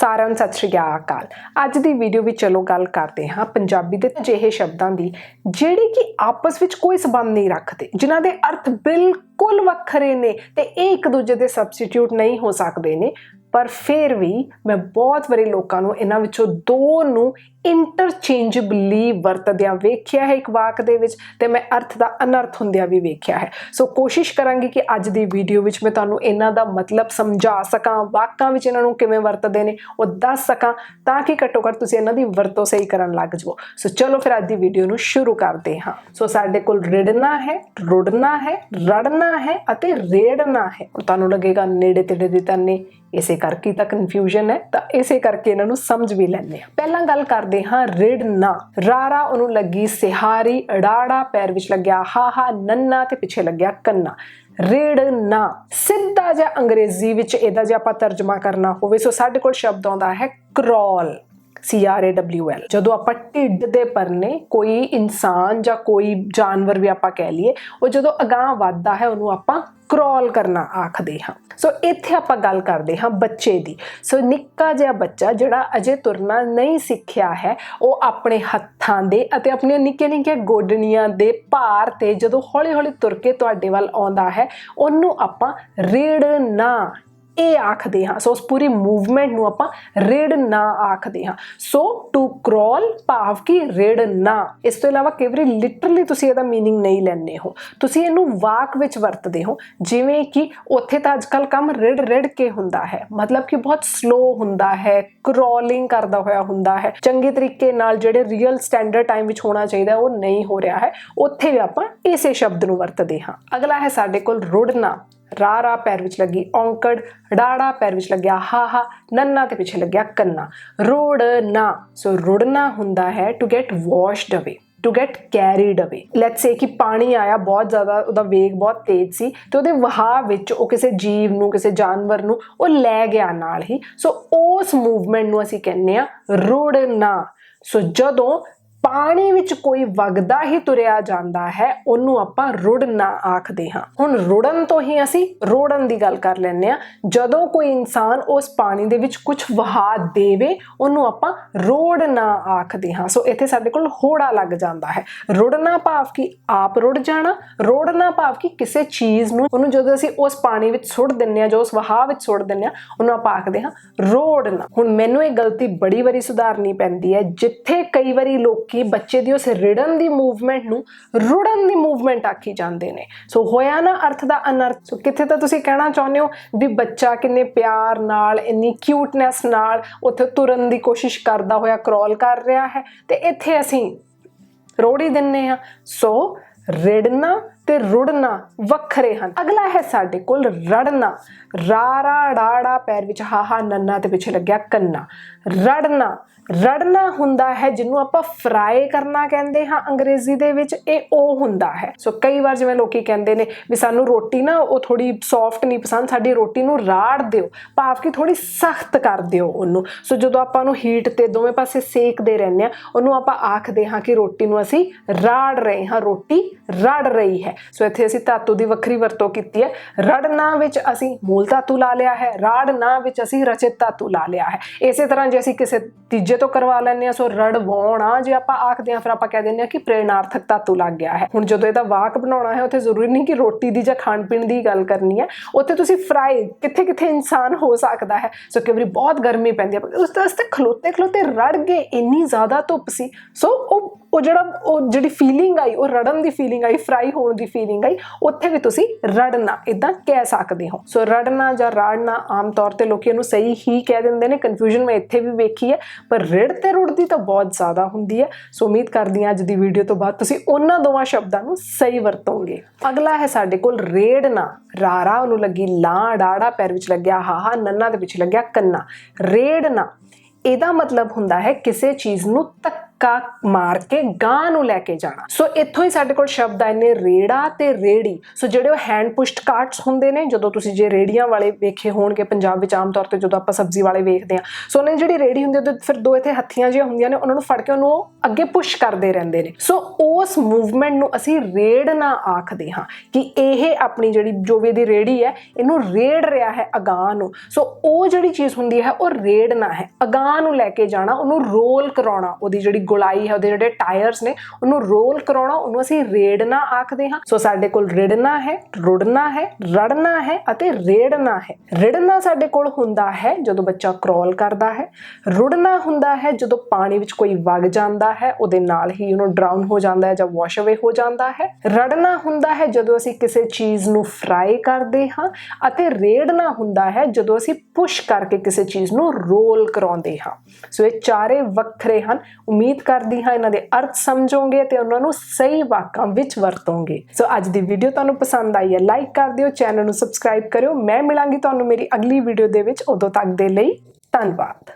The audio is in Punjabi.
ਸਾਰਿਆਂ ਨੂੰ ਸਤਿ ਸ਼੍ਰੀ ਅਕਾਲ। ਅੱਜ ਦੀ ਵੀਡੀਓ ਵਿੱਚ ਚਲੋ ਗੱਲ ਕਰਦੇ ਹਾਂ ਪੰਜਾਬੀ ਦੇ ਅਜਿਹੇ ਸ਼ਬਦਾਂ ਦੀ, ਜਿਹੜੇ ਕਿ ਆਪਸ ਵਿੱਚ ਕੋਈ ਸਬੰਧ ਨਹੀਂ ਰੱਖਦੇ, ਜਿਨ੍ਹਾਂ ਦੇ ਅਰਥ ਬਿਲਕੁਲ ਵੱਖਰੇ ਨੇ ਤੇ ਇਹ ਇੱਕ ਦੂਜੇ ਦੇ ਸਬਸਟੀਟਿਊਟ ਨਹੀਂ ਹੋ ਸਕਦੇ ਨੇ। ਪਰ ਫਿਰ ਵੀ ਮੈਂ ਬਹੁਤ ਵਾਰੀ ਲੋਕਾਂ ਨੂੰ ਇਹਨਾਂ ਵਿੱਚੋਂ ਦੋ ਨੂੰ ਇੰਟਰਚੇਂਜਬਲੀ ਵਰਤਦਿਆਂ ਵੇਖਿਆ ਹੈ ਇੱਕ ਵਾਕ ਦੇ ਵਿੱਚ ਤੇ ਮੈਂ ਅਰਥ ਦਾ ਅਨਰਥ ਹੁੰਦਿਆਂ ਵੀ ਵੇਖਿਆ ਹੈ। ਸੋ ਕੋਸ਼ਿਸ਼ ਕਰਾਂਗੀ ਕਿ ਅੱਜ ਦੀ ਵੀਡੀਓ ਵਿੱਚ ਮੈਂ ਤੁਹਾਨੂੰ ਇਹਨਾਂ ਦਾ ਮਤਲਬ ਸਮਝਾ ਸਕਾਂ, ਵਾਕਾਂ ਵਿੱਚ ਇਹਨਾਂ ਨੂੰ ਕਿਵੇਂ ਵਰਤਦੇ ਨੇ, ਉਹ ਦੱਸ ਸਕਾਂ ਤਾਂ ਕਿ ਘੱਟੋ ਘੱਟ ਤੁਸੀਂ ਇਹਨਾਂ ਦੀ ਵਰਤੋਂ ਸਹੀ ਕਰਨ ਲੱਗ ਜਾਵੋ। ਸੋ ਚਲੋ ਫਿਰ ਅੱਜ ਦੀ ਵੀਡੀਓ ਨੂੰ ਸ਼ੁਰੂ ਕਰਦੇ ਹਾਂ। ਸੋ ਸਾਡੇ ਕੋਲ ਰਿੜਨਾ ਹੈ, ਰੁੜਨਾ ਹੈ, ਰੜਨਾ ਹੈ ਅਤੇ ਰੇੜਨਾ ਹੈ। ਤੁਹਾਨੂੰ ਲੱਗੇਗਾ ਨੇੜੇ ਤੇੜੇ ਦੇ ਤੰਨੇ ਇਸੇ ਕਰਕੇ ਤਾਂ ਕਨਫਿਊਜ਼ਨ ਹੈ, ਤਾਂ ਇਸੇ ਕਰਕੇ ਇਹਨਾਂ ਨੂੰ ਸਮਝ ਵੀ ਲੈਂਦੇ ਹਾਂ। ਪਹਿਲਾਂ ਗੱਲ ਕਰਦੇ ਹਾਂ ਰਿੜਨਾ ਰਾਰਾ ਉਹਨੂੰ ਲੱਗੀ ਸਿਹਾਰੀ, ਅੜਾੜਾ, ਪੈਰ ਵਿੱਚ ਲੱਗਿਆ ਹਾਹਾ, ਨੰਨਾ ਤੇ ਪਿੱਛੇ ਲੱਗਿਆ ਕੰਨਾ। ਰੇੜਨਾ ਸਿੱਧਾ ਜਿਹਾ ਅੰਗਰੇਜ਼ੀ ਵਿੱਚ ਇਹਦਾ ਜੇ ਆਪਾਂ ਤਰਜਮਾ ਕਰਨਾ ਹੋਵੇ, ਸੋ ਸਾਡੇ ਕੋਲ ਸ਼ਬਦ ਆਉਂਦਾ ਹੈ crawl C R A W L ਜਦੋਂ ਆਪਾਂ ਢਿੱਡ ਦੇ ਪਰਨੇ ਕੋਈ ਇਨਸਾਨ ਜਾਂ ਕੋਈ ਜਾਨਵਰ ਵੀ ਆਪਾਂ ਕਹਿ ਲਈਏ, ਉਹ ਜਦੋਂ ਅਗਾਹ ਵੱਧਦਾ ਹੈ, ਉਹਨੂੰ ਆਪਾਂ ਕ੍ਰੋਲ ਕਰਨਾ ਆਖਦੇ ਹਾਂ। ਸੋ ਇੱਥੇ ਆਪਾਂ ਗੱਲ ਕਰਦੇ ਹਾਂ ਬੱਚੇ ਦੀ। ਸੋ ਨਿੱਕਾ ਜਿਹਾ ਬੱਚਾ ਜਿਹੜਾ ਅਜੇ ਤੁਰਨਾ ਨਹੀਂ ਸਿੱਖਿਆ ਹੈ, ਉਹ ਆਪਣੇ ਹੱਥਾਂ ਦੇ ਅਤੇ ਆਪਣੀਆਂ ਨਿੱਕੀਆਂ ਨਿੱਕੀਆਂ ਗੋਡਣੀਆਂ ਦੇ ਭਾਰ ਤੇ ਜਦੋਂ ਹੌਲੀ-ਹੌਲੀ ਤੁਰ ਕੇ ਤੁਹਾਡੇ ਵੱਲ ਆਉਂਦਾ ਹੈ, ਉਹਨੂੰ ਆਪਾਂ ਰੇੜਨਾ ਇਹ ਆਖਦੇ ਹਾਂ ਸੋ ਉਸ ਪੂਰੀ ਮੂਵਮੈਂਟ ਨੂੰ ਆਪਾਂ ਰੇੜਨਾ ਆਖਦੇ ਹਾਂ ਸੋ ਟੂ ਕ੍ਰੋਲ ਭਾਵ ਕਿ ਰੇੜਨਾ ਇਸ ਤੋਂ ਇਲਾਵਾ ਕਈ ਵਾਰੀ ਲਿਟਰਲੀ ਤੁਸੀਂ ਇਹਦਾ मीनिंग ਨਹੀਂ ਲੈਂਦੇ ਹੋ ਤੁਸੀਂ ਇਹਨੂੰ ਵਾਕ ਵਿੱਚ ਵਰਤਦੇ ਹੋ ਜਿਵੇਂ ਕਿ ਉੱਥੇ ਤਾਂ ਅੱਜਕੱਲ ਕੰਮ ਰੇੜ ਰੇੜ ਕੇ ਹੁੰਦਾ ਹੈ ਮਤਲਬ ਕਿ ਬਹੁਤ ਸਲੋ ਹੁੰਦਾ ਹੈ ਕ੍ਰੋਲਿੰਗ ਕਰਦਾ ਹੋਇਆ ਹੁੰਦਾ ਹੈ ਚੰਗੇ ਤਰੀਕੇ ਨਾਲ ਜਿਹੜੇ ਰੀਅਲ ਸਟੈਂਡਰਡ ਟਾਈਮ ਵਿੱਚ ਹੋਣਾ ਚਾਹੀਦਾ ਉਹ ਨਹੀਂ ਹੋ ਰਿਹਾ ਹੈ ਉੱਥੇ ਵੀ ਆਪਾਂ ਇਸੇ ਸ਼ਬਦ ਨੂੰ ਵਰਤਦੇ ਹਾਂ ਅਗਲਾ ਹੈ ਸਾਡੇ ਕੋਲ ਰੁੜਨਾ ਰਾ ਰਾ ਪੈਰ ਵਿੱਚ ਲੱਗੀ ਔਂਕੜ, ਡਾੜਾ ਪੈਰ ਵਿੱਚ ਲੱਗਿਆ ਹਾ ਹਾ, ਨੰਨਾ ਤੇ ਪਿੱਛੇ ਲੱਗਿਆ ਕੰਨਾ। ਰੋੜਨਾ, ਸੋ ਰੁੜਨਾ ਹੁੰਦਾ ਹੈ to get washed away to get carried away let's say ਕਿ ਪਾਣੀ ਆਇਆ, ਬਹੁਤ ਜ਼ਿਆਦਾ ਉਹਦਾ ਵੇਗ ਬਹੁਤ ਤੇਜ਼ ਸੀ, ਤੇ ਉਹਦੇ ਵਹਾਅ ਵਿੱਚ ਉਹ ਕਿਸੇ ਜੀਵ ਨੂੰ, ਕਿਸੇ ਜਾਨਵਰ ਨੂੰ ਉਹ ਲੈ ਗਿਆ ਨਾਲ ਹੀ। ਸੋ ਉਸ ਮੂਵਮੈਂਟ ਨੂੰ ਅਸੀਂ ਕਹਿੰਦੇ ਆ ਰੁੜਨਾ। ਸੋ ਜਦੋਂ ਪਾਣੀ ਵਿੱਚ ਕੋਈ ਵਗਦਾ ਹੀ ਤੁਰਿਆ ਜਾਂਦਾ ਹੈ, ਉਹਨੂੰ ਆਪਾਂ ਰੁੜਨਾ ਆਖਦੇ ਹਾਂ। ਹੁਣ ਰੁੜਨ ਤੋਂ ਹੀ ਅਸੀਂ ਰੋੜਨ ਦੀ ਗੱਲ ਕਰ ਲੈਂਦੇ ਆ ਜਦੋਂ ਕੋਈ ਇਨਸਾਨ ਉਸ ਪਾਣੀ ਦੇ ਵਿੱਚ ਕੁਝ ਵਹਾ ਦੇਵੇ, ਉਹਨੂੰ ਆਪਾਂ ਰੋੜਨਾ ਆਖਦੇ ਹਾਂ। ਸੋ ਇੱਥੇ ਸਾਡੇ ਕੋਲ ਹੋੜਾ ਲੱਗ ਜਾਂਦਾ ਹੈ। ਰੁੜਨਾ ਭਾਵ ਕਿ ਆਪ ਰੁੜ ਜਾਣਾ ਰੋੜਨਾ ਭਾਵ ਕਿ ਕਿਸੇ ਚੀਜ਼ ਨੂੰ, ਉਹਨੂੰ ਜਦੋਂ ਅਸੀਂ ਉਸ ਪਾਣੀ ਵਿੱਚ ਸੁੱਟ ਦਿੰਨੇ ਆ ਜੋ ਉਸ ਵਹਾਅ ਵਿੱਚ ਸੁੱਟ ਦਿੰਨੇ ਆ ਉਹਨੂੰ ਆਪਾਂ ਆਖਦੇ ਹਾਂ ਰੋੜਨਾ ਹੁਣ ਮੈਨੂੰ ਇਹ ਗਲਤੀ ਬੜੀ ਵਾਰੀ ਸੁਧਾਰਨੀ ਪੈਂਦੀ ਹੈ, ਜਿੱਥੇ ਕਈ ਵਾਰੀ ਲੋਕੀ ਬੱਚੇ ਦੀ ਉਸ ਰਿੜਨ ਦੀ ਮੂਵਮੈਂਟ ਨੂੰ ਰੁੜਨ ਦੀ ਮੂਵਮੈਂਟ ਆਖੀ ਜਾਂਦੇ ਨੇ। ਸੋ ਹੋਇਆ ਨਾ ਅਰਥ ਦਾ ਅਨਰਥ ਸੋ ਕਿੱਥੇ ਤਾਂ ਤੁਸੀਂ ਕਹਿਣਾ ਚਾਹੁੰਦੇ ਹੋ ਵੀ ਬੱਚਾ ਕਿੰਨੇ ਪਿਆਰ ਨਾਲ, ਇੰਨੀ ਕਿਊਟਨੈਸ ਨਾਲ ਉੱਥੇ ਤੁਰਨ ਦੀ ਕੋਸ਼ਿਸ਼ ਕਰਦਾ ਹੋਇਆ ਕ੍ਰੋਲ ਕਰ ਰਿਹਾ ਹੈ। ਤੇ ਇੱਥੇ ਅਸੀਂ ਰੋੜੀ ਦਿੰਨੇ ਆ ਸੋ ਰਿੜਨਾ ਤੇ ਰੁੜਨਾ ਵੱਖਰੇ ਹਨ। ਅਗਲਾ ਹੈ ਸਾਡੇ ਕੋਲ ਰੜਨਾ। ਰਾਰਾ ਡਾੜਾ ਪੈਰ ਵਿੱਚ ਹਾਹਾ ਨੰਨਾ ਤੇ ਪਿੱਛੇ ਲੱਗਿਆ ਕੰਨਾ। ਰੜਨਾ। ਰੜਨਾ ਹੁੰਦਾ ਹੈ ਜਿਹਨੂੰ ਆਪਾਂ ਫਰਾਈ ਕਰਨਾ ਕਹਿੰਦੇ ਹਾਂ ਅੰਗਰੇਜ਼ੀ ਦੇ ਵਿੱਚ, ਇਹ ਉਹ ਹੁੰਦਾ ਹੈ। ਸੋ ਕਈ ਵਾਰ ਜਿਵੇਂ ਲੋਕੀ ਕਹਿੰਦੇ ਨੇ ਵੀ ਸਾਨੂੰ ਰੋਟੀ ਨਾ ਉਹ ਥੋੜੀ ਸੌਫਟ ਨਹੀਂ ਪਸੰਦ, ਸਾਡੀ ਰੋਟੀ ਨੂੰ ਰਾੜ ਦਿਓ, ਭਾਵ ਕਿ ਥੋੜੀ ਸਖਤ ਕਰ ਦਿਓ ਉਹਨੂੰ। ਸੋ ਜਦੋਂ ਆਪਾਂ ਉਹਨੂੰ ਹੀਟ ਤੇ ਦੋਵੇਂ ਪਾਸੇ ਸੇਕਦੇ ਰਹਿੰਦੇ ਆ ਉਹਨੂੰ ਆਪਾਂ ਆਖਦੇ ਹਾਂ ਕਿ ਰੋਟੀ ਨੂੰ ਅਸੀਂ ਰਾੜ ਰਹੇ ਹਾਂ, ਰੋਟੀ ਰੜ ਰਹੀ ਹੈ। ਸੋ ਇੱਥੇ ਅਸੀਂ ਧਾਤੂ ਦੀ ਵੱਖਰੀ ਵਰਤੋਂ ਕੀਤੀ ਹੈ। ਰੜਨਾ ਵਿੱਚ ਅਸੀਂ ਮੂਲ ਧਾਤੂ ਲਾ ਲਿਆ ਹੈ। ਰਾੜਨਾ ਵਿੱਚ ਅਸੀਂ ਰਚਿਤ ਧਾਤੂ ਲਾ ਲਿਆ ਹੈ। ਇਸੇ ਤਰ੍ਹਾਂ ਜੇ ਅਸੀਂ ਕਿਸੇ ਤੀਜੇ ਤੋਂ ਕਰਵਾ ਲੈਂਦੇ ਆ ਸੋ ਰੜਵਾਉਣਾ ਜੇ ਆਪਾਂ ਆਖਦੇ ਆ ਫਿਰ ਆਪਾਂ ਕਹਿ ਦਿੰਦੇ ਆ ਕਿ ਪ੍ਰੇਰਣਾਰਥਕ ਧਾਤੂ ਲੱਗ ਗਿਆ ਹੈ। ਹੁਣ ਜਦੋਂ ਇਹਦਾ ਵਾਕ ਬਣਾਉਣਾ ਹੈ, ਉੱਥੇ ਜ਼ਰੂਰੀ ਨਹੀਂ ਕਿ ਰੋਟੀ ਦੀ ਜਾਂ ਖਾਣ ਪੀਣ ਦੀ ਗੱਲ ਕਰਨੀ ਹੈ। ਉੱਥੇ ਤੁਸੀਂ ਫਰਾਈ ਕਿੱਥੇ ਕਿੱਥੇ ਇਨਸਾਨ ਹੋ ਸਕਦਾ ਹੈ। ਸੋ ਕਈ ਵਾਰੀ ਬਹੁਤ ਗਰਮੀ ਪੈਂਦੀ ਹੈ। ਉਸ ਵਾਸਤੇ ਖਲੋਤੇ ਖਲੋਤੇ ਰੜ ਗਏ, ਇੰਨੀ ਜ਼ਿਆਦਾ ਧੁੱਪ ਸੀ। ਸੋ ਉਹ ਉਹ ਜਿਹੜਾ, ਉਹ ਜਿਹੜੀ ਫੀਲਿੰਗ ਆਈ, ਉਹ ਰੜਨ ਦੀ ਫੀਲਿੰਗ ਆਈ, ਫਰਾਈ ਹੋਣ ਦੀ ਫੀਲਿੰਗ ਆਈ, ਉੱਥੇ ਵੀ ਤੁਸੀਂ ਰੜਨਾ ਇਦਾਂ ਕਹਿ ਸਕਦੇ ਹੋ। ਸੋ ਰੜਨਾ ਜਾਂ ਰਾੜਨਾ ਆਮ ਤੌਰ ਤੇ ਲੋਕੀ ਇਹਨੂੰ ਸਹੀ ਹੀ ਕਹਿ ਦਿੰਦੇ ਨੇ ਕਨਫਿਊਜ਼ਨ ਮੈਂ ਇੱਥੇ ਵੀ ਵੇਖੀ ਹੈ, ਪਰ ਰਿੜ ਤੇ ਰੁੜਦੀ ਤਾਂ ਬਹੁਤ ਜ਼ਿਆਦਾ ਹੁੰਦੀ ਹੈ। ਸੋ ਉਮੀਦ ਕਰਦੀ ਹਾਂ ਅੱਜ ਦੀ ਵੀਡੀਓ ਤੋਂ ਬਾਅਦ ਤੁਸੀਂ ਉਹਨਾਂ ਦੋਵਾਂ ਸ਼ਬਦਾਂ ਨੂੰ ਸਹੀ ਵਰਤੋਗੇ। ਅਗਲਾ ਹੈ ਸਾਡੇ ਕੋਲ ਰੇੜਨਾ ਰਾਰਾ, ਉਹਨੂੰ ਲੱਗੀ ਲਾਂ, ਡਾੜਾ, ਪੈਰ ਵਿੱਚ ਲੱਗਿਆ ਹਾਹਾ ਨੰਨਾ ਦੇ ਵਿੱਚ ਲੱਗਿਆ ਕੰਨਾ। ਰੇੜਨਾ ਇਹਦਾ ਮਤਲਬ ਹੁੰਦਾ ਹੈ ਕਿਸੇ ਚੀਜ਼ ਨੂੰ ਧੱਕੇ ਧੱਕਾ ਮਾਰ ਕੇ ਗਾਂ ਨੂੰ ਲੈ ਕੇ ਜਾਣਾ। ਸੋ ਇੱਥੋਂ ਹੀ ਸਾਡੇ ਕੋਲ ਸ਼ਬਦ ਆਏ ਨੇ ਰੇੜਾ ਤੇ ਰੇੜੀ। ਸੋ ਜਿਹੜੇ ਉਹ ਹੈਂਡ ਪੁਸ਼ਡ ਕਾਰਟਸ ਹੁੰਦੇ ਨੇ, ਜਦੋਂ ਤੁਸੀਂ ਜੇ ਰੇੜੀਆਂ ਵਾਲੇ ਵੇਖੇ ਹੋਣਗੇ, ਪੰਜਾਬ ਵਿੱਚ ਆਮ ਤੌਰ ਤੇ ਜਦੋਂ ਆਪਾਂ ਸਬਜ਼ੀ ਵਾਲੇ ਵੇਖਦੇ ਆ ਸੋ ਉਹਨਾਂ ਦੀ ਜਿਹੜੀ ਰੇੜੀ ਹੁੰਦੀ ਉਹਦੇ ਫਿਰ ਦੋ ਇੱਥੇ ਹੱਥੀਆਂ ਜਿਹੀਆਂ ਹੁੰਦੀਆਂ ਨੇ, ਉਹਨਾਂ ਨੂੰ ਫੜ ਕੇ ਉਹਨੂੰ ਉਹ ਅੱਗੇ ਪੁਸ਼ ਕਰਦੇ ਰਹਿੰਦੇ ਨੇ। ਸੋ ਉਸ ਮੂਵਮੈਂਟ ਨੂੰ ਅਸੀਂ ਰੇੜ ਨਾ ਆਖਦੇ ਹਾਂ ਕਿ ਇਹ ਆਪਣੀ ਜਿਹੜੀ ਜੋ ਵੀ ਇਹਦੀ ਰੇੜੀ ਹੈ, ਇਹਨੂੰ ਰੇੜ ਰਿਹਾ ਹੈ ਅਗਾਂਹ ਨੂੰ। ਸੋ ਉਹ ਜਿਹੜੀ ਚੀਜ਼ ਹੁੰਦੀ ਹੈ, ਉਹ ਰੇੜਨਾ ਹੈ। ਅਗਾਂਹ ਨੂੰ ਲੈ ਕੇ ਜਾਣਾ, ਉਹਨੂੰ ਰੋਲ ਕਰਾਉਣਾ, ਉਹਦੀ ਜਿਹੜੀ ਗੁਲਾਈ ਹੈ, ਉਹਦੇ ਜਿਹੜੇ ਟਾਇਰਸ ਨੇ, ਉਹਨੂੰ ਰੋਲ ਕਰਾਉਣਾ, ਉਹਨੂੰ ਅਸੀਂ ਰੇੜਨਾ ਆਖਦੇ ਹਾਂ। ਸੋ ਸਾਡੇ ਕੋਲ ਰਿੜਨਾ ਹੈ, ਰੁੜਨਾ ਹੈ, ਰੜਨਾ ਹੈ ਅਤੇ ਰੇੜਨਾ ਹੈ। ਰਿੜਨਾ ਸਾਡੇ ਕੋਲ ਹੁੰਦਾ ਹੈ ਜਦੋਂ ਬੱਚਾ ਕ੍ਰੋਲ ਕਰਦਾ ਹੈ। ਰੁੜਨਾ ਹੁੰਦਾ ਹੈ ਜਦੋਂ ਪਾਣੀ ਵਿੱਚ ਕੋਈ ਵਗ ਜਾਂਦਾ ਹੈ, ਉਹਦੇ ਨਾਲ ਹੀ ਉਹਨੂੰ ਡਰਾਊਨ ਹੋ ਜਾਂਦਾ ਹੈ ਜਾਂ ਵਾਸ਼ ਅਵੇ ਹੋ ਜਾਂਦਾ ਹੈ। ਰੜਨਾ ਹੁੰਦਾ ਹੈ ਜਦੋਂ ਅਸੀਂ ਕਿਸੇ ਚੀਜ਼ ਨੂੰ ਫਰਾਈ ਕਰਦੇ ਹਾਂ ਅਤੇ ਰੇੜਨਾ ਹੁੰਦਾ ਹੈ ਜਦੋਂ ਅਸੀਂ ਪੁਸ਼ ਕਰਕੇ ਕਿਸੇ ਚੀਜ਼ ਨੂੰ ਰੋਲ ਕਰਾਉਂਦੇ ਹਾਂ। ਸੋ ਇਹ ਚਾਰੇ ਵੱਖਰੇ ਹਨ। ਉਮੀਦ ਉਮੀਦ ਕਰਦੀ ਹਾਂ ਇਹਨਾਂ ਦੇ ਅਰਥ ਸਮਝੋਗੇ ਤੇ ਉਹਨਾਂ ਨੂੰ ਸਹੀ ਵਾਕਾਂ ਵਿੱਚ ਵਰਤੋਗੇ। ਸੋ ਅੱਜ ਦੀ ਵੀਡੀਓ ਤੁਹਾਨੂੰ ਪਸੰਦ ਆਈ ਹੈ ਲਾਈਕ ਕਰ ਦਿਓ ਚੈਨਲ ਨੂੰ ਸਬਸਕ੍ਰਾਈਬ ਕਰਿਓ। ਮੈਂ ਮਿਲਾਂਗੀ ਤੁਹਾਨੂੰ ਮੇਰੀ ਅਗਲੀ ਵੀਡੀਓ ਦੇ ਵਿੱਚ। ਉਦੋਂ ਤੱਕ ਦੇ ਲਈ ਧੰਨਵਾਦ।